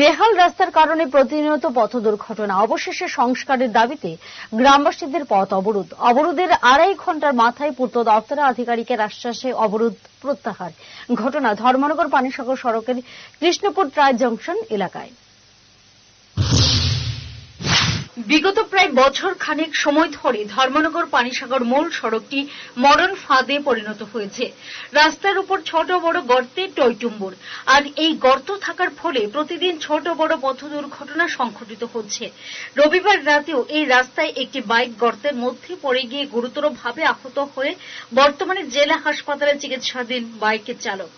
বেহাল রাস্তার কারণে প্রতিনিয়ত পথ দুর্ঘটনা। অবশেষে সংস্কারের দাবিতে গ্রামবাসীদের পথ অবরোধ। অবরোধের আড়াই ঘণ্টার মাথায় পূর্ত দপ্তরের আধিকারিকের আশ্বাসে অবরোধ প্রত্যাহার। ঘটনা ধর্মনগর পানিসাগর সড়কের কৃষ্ণপুর ট্রাই জংশন এলাকায়। বিগত প্রায় বছর খানেক সময় ধরে ধর্মনগর পানিসাগর মূল সড়কটি মরণ ফাঁদে পরিণত হয়েছে। রাস্তার উপর ছোট বড় গর্তে টইটুম্বুর আর এই গর্ত থাকার ফলে প্রতিদিন ছোট বড় পথ দুর্ঘটনা সংঘটিত হচ্ছে। রবিবার রাতেও এই রাস্তায় একটি বাইক গর্তের মধ্যে পড়ে গিয়ে গুরুতরভাবে আহত হয়ে বর্তমানে জেলা হাসপাতালে চিকিৎসাধীন বাইকের চালক।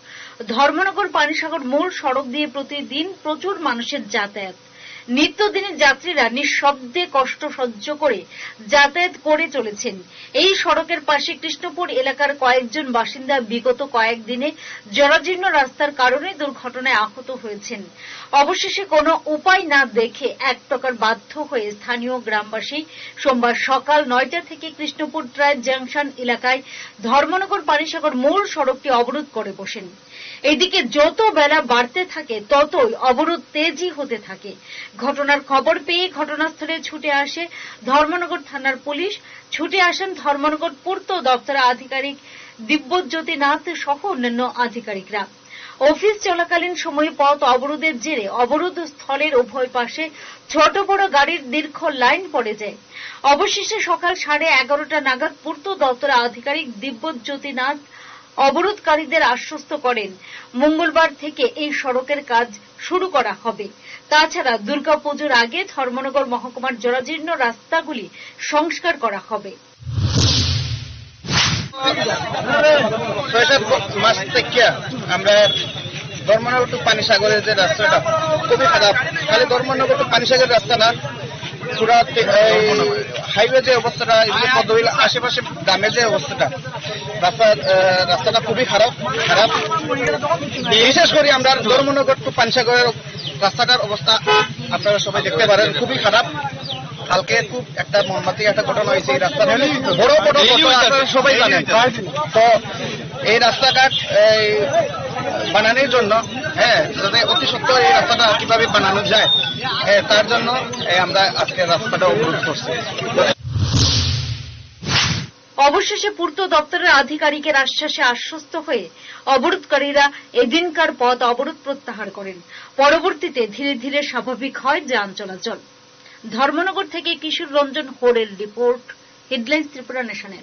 ধর্মনগর পানিসাগর মূল সড়ক দিয়ে প্রতিদিন প্রচুর মানুষের যাতায়াত। নিত্যদিনের যাত্রীরা নিঃশব্দে কষ্ট সহ্য করে যাতায়াত করে চলেছেন। এই সড়কের পাশে কৃষ্ণপুর এলাকার কয়েকজন বাসিন্দা বিগত কয়েকদিনে জরাজীর্ণ রাস্তার কারণে দুর্ঘটনায় আহত হয়েছেন। অবশেষে কোনো উপায় না দেখে এক প্রকার বাধ্য হয়ে স্থানীয় গ্রামবাসী সোমবার সকাল নয়টা থেকে কৃষ্ণপুর ট্রাই জাংশন এলাকায় ধর্মনগর পানিসাগর মূল সড়কটি অবরোধ করে বসেন। এদিকে যত বেলা বাড়তে থাকে, ততই অবরোধ তেজি হতে থাকে। ঘটনার খবর পেয়ে ঘটনাস্থলে ছুটে আসে ধর্মনগর থানার পুলিশ। ছুটে আসেন ধর্মনগর পূর্ত দপ্তরের আধিকারিক দিব্যজ্যোতি নাথ সহ অন্যান্য আধিকারিকরা। অফিস চলাকালীন সময়ে পথ অবরোধের জেরে অবরোধ স্থলের উভয় পাশে ছোট বড় গাড়ির দীর্ঘ লাইন পড়ে যায়। অবশেষে সকাল সাড়ে এগারোটা নাগাদ পূর্ত দপ্তরের আধিকারিক দিব্যজ্যোতি নাথ অবরোধকারীদের আশ্বস্ত করেন। মঙ্গলবার থেকে এই সড়কের কাজ শুরু করা হবে। তাছাড়া দুর্গাপুজোর আগে ধর্মনগর মহকুমার জরাজীর্ণ রাস্তাগুলি সংস্কার করা হবে। মাস থেকে আমরা ধর্মনগর টু পানিসাগরের যে রাস্তাটা, খুবই খারাপ। খালি ধর্মনগর টু পানিসাগরের রাস্তা না পুরা হাইওয়ে যে অবস্থাটা পদ্মবিল আশেপাশে গ্রামের যে অবস্থাটা রাস্তা রাস্তাটা খুবই খারাপ খারাপ। বিশেষ করে আমরা ধর্মনগর টু পানিসাগরের রাস্তাটার অবস্থা আপনারা সবাই দেখতে পারেন খুবই খারাপ। কালকে খুব একটা মর্মান্তিক একটা ঘটনা হয়েছে এই রাস্তা বড় বড় সবাই জানেন। তো এই রাস্তাঘাট এই, বানানোর জন্য হ্যাঁ যাতে অতি সত্ত্বর এই রাস্তাটা কীভাবে বানানো যায় হ্যাঁ, তার জন্য আমরা আজকে রাস্তাটা অবরোধ করছি। অবশেষে পূর্ত দপ্তরের আধিকারিকের আশ্বাসে আশ্বস্ত হয়ে অবরোধকারীরা এদিনকার পথ অবরোধ প্রত্যাহার করেন। পরবর্তীতে ধীরে ধীরে স্বাভাবিক হয় যান চলাচল। ধর্মনগর থেকে কিশোর রঞ্জন হোরের রিপোর্ট হেডলাইন্স ত্রিপুরা ন্যাশনাল।